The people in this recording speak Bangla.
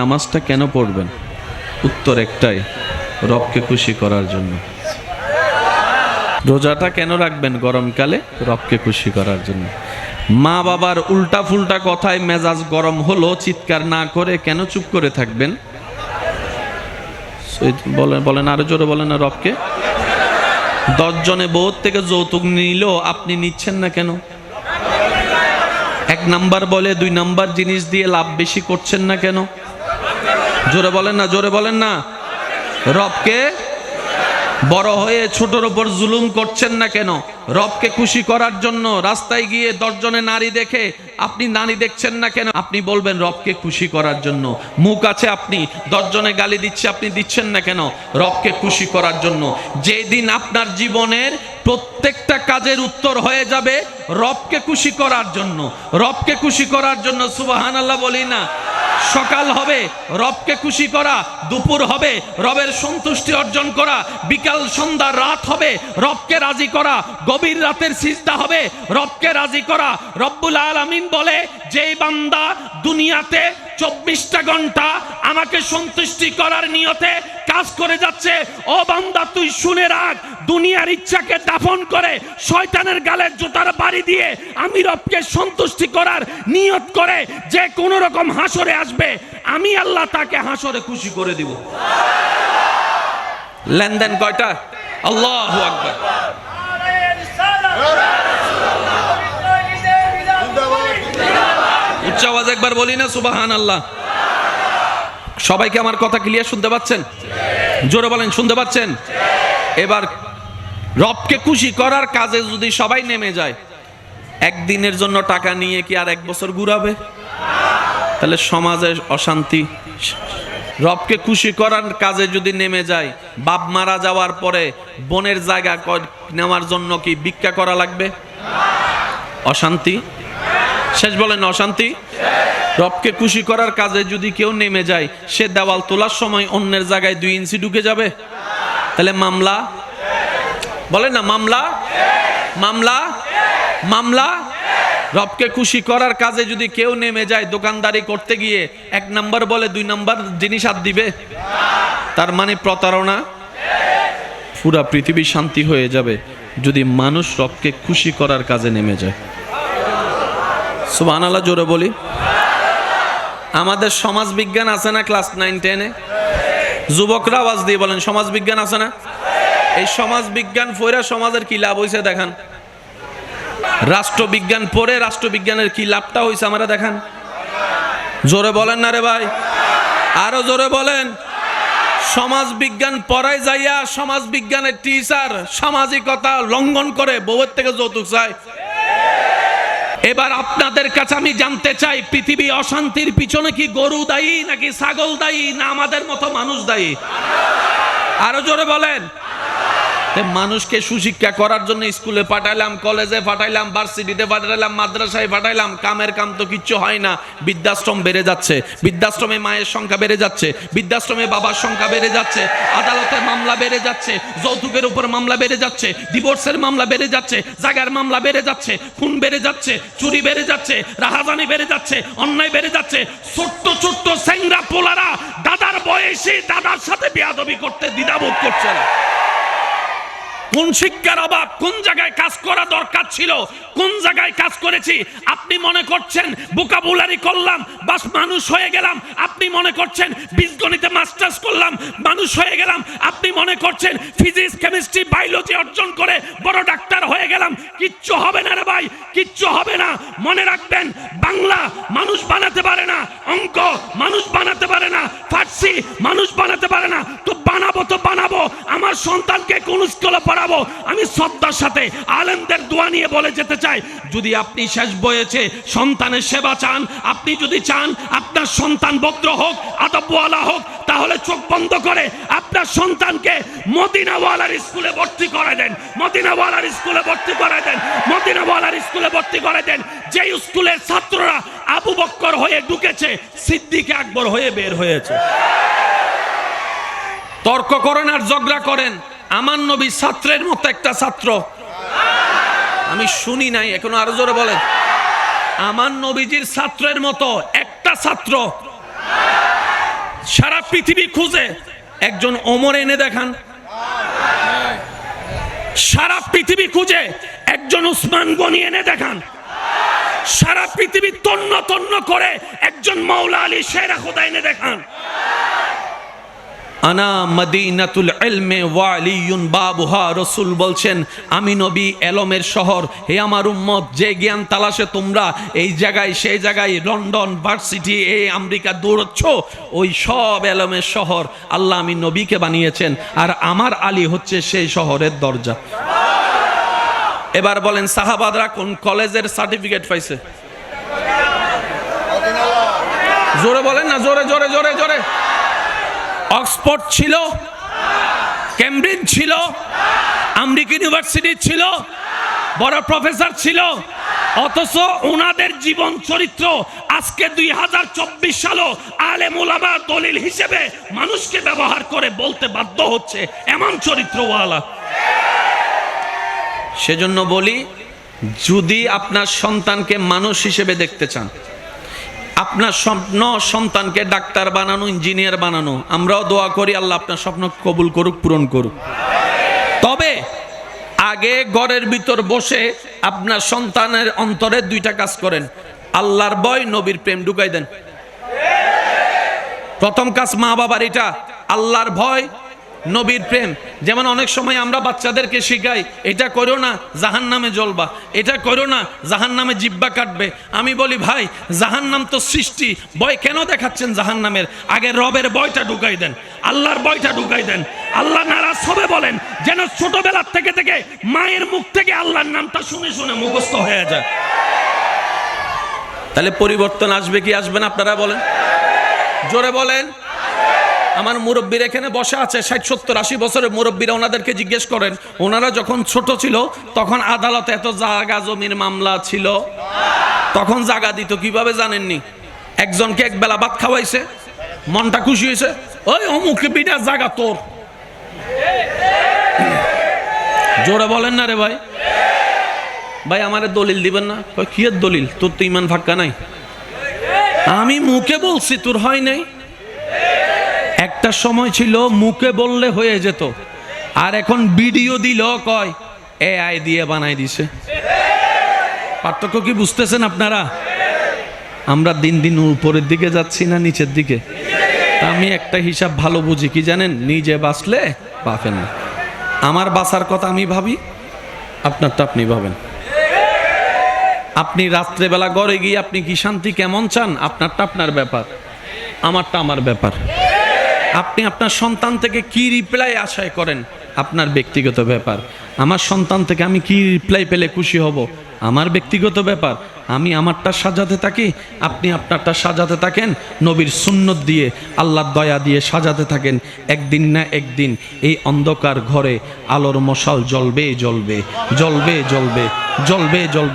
নামাজটা কেন পড়বেন? উত্তর একটাই, রবকে খুশি করার জন্য। রোজাটা কেন রাখবেন গরমকালে? রবকে খুশি করার জন্য। মা বাবার উল্টা ফুলটা কথায় মেজাজ গরম হলো, চিৎকার না করে কেন চুপ করে থাকবেন? বলেন বলেন আরও জোরে বলেন না রবকে। দশজনে বহুত থেকে যৌতুক নিল, আপনি নিচ্ছেন না কেন? এক নাম্বার বলে, দুই নাম্বার জিনিস দিয়ে লাভ বেশি করছেন না কেন? জোরে বলেন না, জোরে বলেন না। রবকে বড় হয়ে ছোটর ওপর জুলুম করছেন না কেন? রবকে খুশি করার জন্য রাস্তায় গিয়ে দশজনে নারী দেখে আপনি নারী দেখছেন না কেন? আপনি বলবেন রবকে খুশি করার জন্য। মুখ আছে আপনি, দশজনে গালি দিচ্ছে, আপনি দিচ্ছেন না কেন? রবকে খুশি করার জন্য। যেদিন আপনার জীবনের প্রত্যেকটা কাজের উত্তর হয়ে যাবে, রবকে খুশি করার জন্য। রবকে খুশি করার জন্য সুবাহান আল্লাহ বলি না। সকাল হবে, রবকে খুশি করা, দুপুর হবে, রবের সন্তুষ্টি অর্জন করা, বিকাল সন্ধ্যা রাত হবে, রবকে রাজি করা, গভীর রাতের সিজদা হবে, রবকে রাজি করা। রব্বুল আলামিন বলে, যেই বান্দা দুনিয়াতে চব্বিশটা ঘণ্টা আমাকে সন্তুষ্টি করার নিয়তে কাজ করে যাচ্ছে। ও বান্দা, তুই শুনে রাখ, দুনিয়ার ইচ্ছাকে দাফন করে শয়তানের গালের জুতার বাড়ি দিয়ে আমি রবকে সন্তুষ্টি করার নিয়ত করে যে কোন রকম হাসরে আসবে, আমি আল্লাহ তাকে হাসরে খুশি করে দিব। লেনদেন কয়টা? আল্লাহ আকবার। আওয়াজ একবার বলি না সুবাহান আল্লাহ সবাইকে আমার কথা ক্লিয়ার শুনতে পাচ্ছেন? জোরে বলেন, শুনতে পাচ্ছেন? এবার রবকে খুশি করার কাজে যদি সবাই নেমে যায়, একদিনের জন্য টাকা নিয়ে কি আর এক বছর ঘুরাবে? তাহলে সমাজে অশান্তি রবকে খুশি করার কাজে যদি নেমে যায়, বাপ মারা যাওয়ার পরে বোনের জায়গা নেওয়ার জন্য কি ভিক্ষা করা লাগবে? অশান্তি? শেষ বলেন অশান্তি? রবকে খুশি করার কাজে যদি কেউ নেমে যায়, সে দেওয়াল তোলার সময় অন্যের জায়গায় দুই ইঞ্চি ঢুকে যাবে? তাহলে মামলা? বলে না, মামলা? মামলা? মামলা? রবকে খুশি করার কাজে যদি কেউ নেমে যায় দোকানদারি করতে গিয়ে, এক নাম্বার বলে দুই নাম্বার জিনিস হাত দিবে? তার মানে প্রতারণা? পুরা পৃথিবী শান্তি হয়ে যাবে যদি মানুষ রবকে খুশি করার কাজে নেমে যায়। সুবহানাল্লাহ, জোরে বলি। আমাদের সমাজ বিজ্ঞান আছে না ক্লাস নাইন, টেনে? যুবকরা আওয়াজ দিয়ে বলেন সমাজ বিজ্ঞান আছে না? এই সমাজ বিজ্ঞান পড়ে সমাজের কি লাভ হয়েছে দেখান? রাষ্ট্রবিজ্ঞান পড়ে রাষ্ট্রবিজ্ঞানের কি লাভটা হয়েছে আমরা দেখান? জোরে বলেন না রে ভাই। আরও জোরে বলেন। সমাজ বিজ্ঞান পড়ায় যাইয়া সমাজ বিজ্ঞানের টিচার সামাজিকতা লঙ্ঘন করে বউয়ের থেকে যৌতুক চায়। এবার আপনাদের কাছে আমি জানতে চাই, পৃথিবী অশান্তির পিছনে কি গরু দায়ী নাকি ছাগল দায়ী না আমাদের মতো মানুষ দায়ী? আরও জোরে বলেন। মানুষকে সুশিক্ষা করার জন্য স্কুলে পাঠাইলাম কলেজে পাঠাইলাম ভার্সিটিতে পাঠাইলাম মাদ্রাসায় পাঠাইলাম কামের কাম তো কিচ্ছু হয় না বৃদ্ধাশ্রম বেড়ে যাচ্ছে বৃদ্ধাশ্রমে মায়ের সংখ্যা বেড়ে যাচ্ছে বৃদ্ধাশ্রমে বাবার সংখ্যা বেড়ে যাচ্ছে আদালতের মামলা বেড়ে যাচ্ছে যৌতুকের উপর মামলা বেড়ে যাচ্ছে ডিভোর্সের মামলা বেড়ে যাচ্ছে জাগার মামলা বেড়ে যাচ্ছে খুন বেড়ে যাচ্ছে চুরি বেড়ে যাচ্ছে রাহাজানি বেড়ে যাচ্ছে অন্যায় বেড়ে যাচ্ছে ছোট্ট ছোট্ট স্যাংরা পোলারা দাদার বয়সে দাদার সাথে বেয়াদবি করতে দ্বিধাবোধ করছে না কোন শিক্ষার অভাব, কোন জায়গায় কাজ করা দরকার ছিল, কোন জায়গায় কাজ করেছি, আপনি মনে করছেন বোকাবুলারি করলাম, বাস মানুষ হয়ে গেলাম, আপনি মনে করছেন বীজগণিতে মাস্টার্স করলাম, মানুষ হয়ে গেলাম, আপনি মনে করছেন ফিজিক্স কেমিস্ট্রি বায়োলজি অর্জন করে বড় ডাক্তার হয়ে গেলাম, কিচ্ছু হবে না রে ভাই, কিচ্ছু হবে না। মনে রাখবেন, বাংলা মানুষ বানাতে পারে না, অঙ্ক মানুষ বানাতে পারে না, ফার্সি মানুষ বানাতে পারে না তো বানাবো তো বানাবো আমার সন্তানকে কোন স্কুলে পড়াবো? আমি শ্রদ্ধার সাথে আলেমদের দোয়া নিয়ে বলে যেতে চাই। যদি আপনি শেষ বয়েছে সন্তানের সেবা চান, আপনি যদি চান আপনার সন্তান ভদ্র হোক, আদবওয়ালা হোক, তাহলে চোখ বন্ধ করে আপনার সন্তানকে মদিনাওয়ালার স্কুলে ভর্তি করে দেন। মদিনাওয়ালার স্কুলে ভর্তি করে দেন। মদিনাওয়ালার স্কুলে ভর্তি করে দেন। যেই স্কুলের ছাত্ররা আবু বক্কর হয়ে ঢুকেছে, সিদ্দিক আকবর হয়ে বের হয়েছে। তর্ক করেন আর ঝগড়া করেন। আমার নবী ছাত্রের মতো একটা ছাত্র। আমি শুনি নাই, এখনও আরও জোরে বলেন। আমার নবীজির ছাত্রের মতো একটা ছাত্র। সারা পৃথিবী খুঁজে একজন ওমর এনে দেখান। সারা পৃথিবী খুঁজে একজন উসমান গনি এনে দেখান। সারা পৃথিবী তন্ন তন্ন করে একজন মাওলা আলী শেরা খোদা এনে দেখান। আনা মদিনাতুল ইলমে ওয়ালিয়ুন বাবুহা, রসুল বলছেন, আমি নবী এলমের শহর, হে আমার উম্মত, যে জ্ঞান তালাশে তোমরা, এই জায়গায়, সেই জায়গায়, লন্ডন, ভার্সিটি এই আমেরিকা দৌড়চ্ছ, ওই সব এলমের শহর, আল্লাহ আমি নবীকে বানিয়েছেন, আর আমার আলী হচ্ছে সেই শহরের দরজা। এবার বলেন, সাহাবাদরা কোন কলেজের সার্টিফিকেট পাইছে? জোরে বলেন না, জোরে জোরে জোরে জোরে। অক্সফোর্ড ছিল ক্যামব্রিজ ছিল আমেরিকা ইউনিভার্সিটি ছিল, বড় প্রফেসর ছিল, অথচ ওনাদের জীবন চরিত্র আজকে দুই হাজার চব্বিশ সালও আলেম ওলামা দলিল হিসেবে মানুষকে ব্যবহার করে বলতে বাধ্য হচ্ছে, এমন চরিত্রওয়ালা। সেজন্য বলি, যদি আপনার সন্তানকে মানুষ হিসেবে দেখতে চান আপনার স্বপ্ন সন্তানকে ডাক্তার বানানো, ইঞ্জিনিয়ার বানানো, আমরাও দোয়া করি, আল্লাহ আপনার স্বপ্ন কবুল করুক, পূরণ করুক। তবে আগে ঘরের ভিতর বসে আপনার সন্তানের অন্তরে দুইটা কাজ করেন। আল্লাহর ভয়, নবীর প্রেম ঢুকাই দেন। প্রথম কাজ মা বাবার এটা। আল্লাহর ভয় নবীর প্রেম। যেমন অনেক সময় আমরা বাচ্চাদেরকে শিখাই, এটা করো না জাহান নামে জ্বলবা। এটা করো না জাহান নামে জিব্বা কাটবে। আমি বলি, ভাই জাহান নাম তো সৃষ্টি। ভয় কেন দেখাচ্ছেন জাহান নামের আগে রবের বয়টা ঢুকাই দেন, আল্লাহর বয়টা ঢুকাই দেন। আল্লাহ নারাজ হবে বলেন, যেন ছোটবেলার থেকে থেকে মায়ের মুখ থেকে আল্লাহর নামটা শুনে শুনে মুখস্থ হয়ে যায়। তাহলে পরিবর্তন আসবে কি আসবে না আপনারা বলেন? জোরে বলেন। আমার মুরব্বীর এখানে বসা আছে, ষাট, সত্তর, আশি বছরের মুরব্বীরা ওনাদেরকে জিজ্ঞেস করেন। ওনারা যখন ছোট ছিল, তখন আদালতে এত জাগা জমির মামলা ছিল। তখন জাগা দিত, কীভাবে জানেননি? একজনকে এক বেলা ভাত খাওয়াইছে, মনটা খুশি হয়েছে, ওই অমুক বিটা জাগা তোর। জোরে বলেন না রে ভাই। ভাই, আমারে দলিল দিবেন না? কি দলিল? তোর তো ইমান ফাক্কা নাই। আমি মুখে বলছি, তোর হয় নাই? একটা সময় ছিল মুখে বললে হয়ে যেত, আর এখন ভিডিও দিল কয় এ আই দিয়ে বানাই দিছে। পার্থক্য কি বুঝতেছেন আপনারা? আমরা দিন দিন উপরের দিকে যাচ্ছি না নিচের দিকে? আমি একটা হিসাব ভালো বুঝি, কি জানেন? নিজে বাঁচলে বাঁচেন না। আমার বাঁচার কথা আমি ভাবি আপনারটা আপনি ভাবেন। আপনি রাত্রেবেলা ঘরে গিয়ে আপনি কি শান্তি, কেমন চান? আপনারটা আপনার ব্যাপার, আমারটা আমার ব্যাপার। আপনি আপনার সন্তান থেকে কি রিপ্লাই আশায় করেন? আপনার ব্যক্তিগত ব্যাপার। আমার সন্তান থেকে আমি কি রিপ্লাই পেলে খুশি হব? আমার ব্যক্তিগত ব্যাপার। আমি আমারটা সাজাতে থাকি, আপনি আপনারটা সাজাতে থাকেন, নবীর সুন্নত দিয়ে, আল্লাহর দয়া দিয়ে সাজাতে থাকেন, একদিন না একদিন। এই অন্ধকার ঘরে আলোর মশাল জ্বলবে জ্বলবে জ্বলবে জ্বলবে জ্বলবে জ্বলবে।